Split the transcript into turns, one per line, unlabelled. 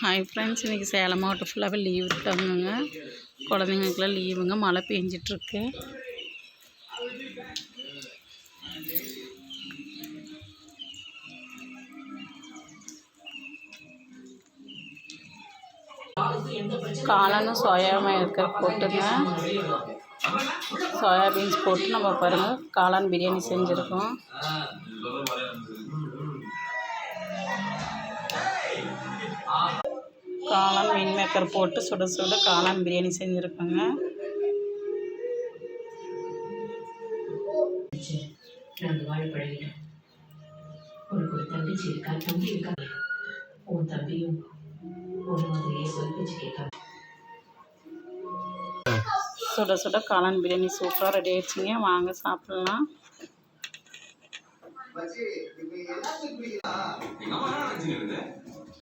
Hi friends இன்றைக்கி சேலம் மாவட்டம் ஃபுல்லாகவே லீவ் இருக்காங்கங்க குழந்தைங்களுக்குலாம் லீவுங்க மழை பெஞ்சிட்ருக்கு. காளானும் சோயாபீன் இருக்க போட்டுங்க. சோயாபீன்ஸ் போட்டு நம்ம பாருங்கள் காளான் பிரியாணி செஞ்சுருக்கோம். காளான் மீன் மேக்கர் போட்டு சுட சுட காளான் பிரியாணி செஞ்சுருக்கோங்க.
உனக்கு ஒரு தங்கச்சி இருக்கா தம்பி இருக்கா? உன் தம்பியும்
சுட சுட காளான் பிரியாணி சூப்பராக ரெடி ஆயிடுச்சுங்க. வாங்க சாப்பிட்லாம்.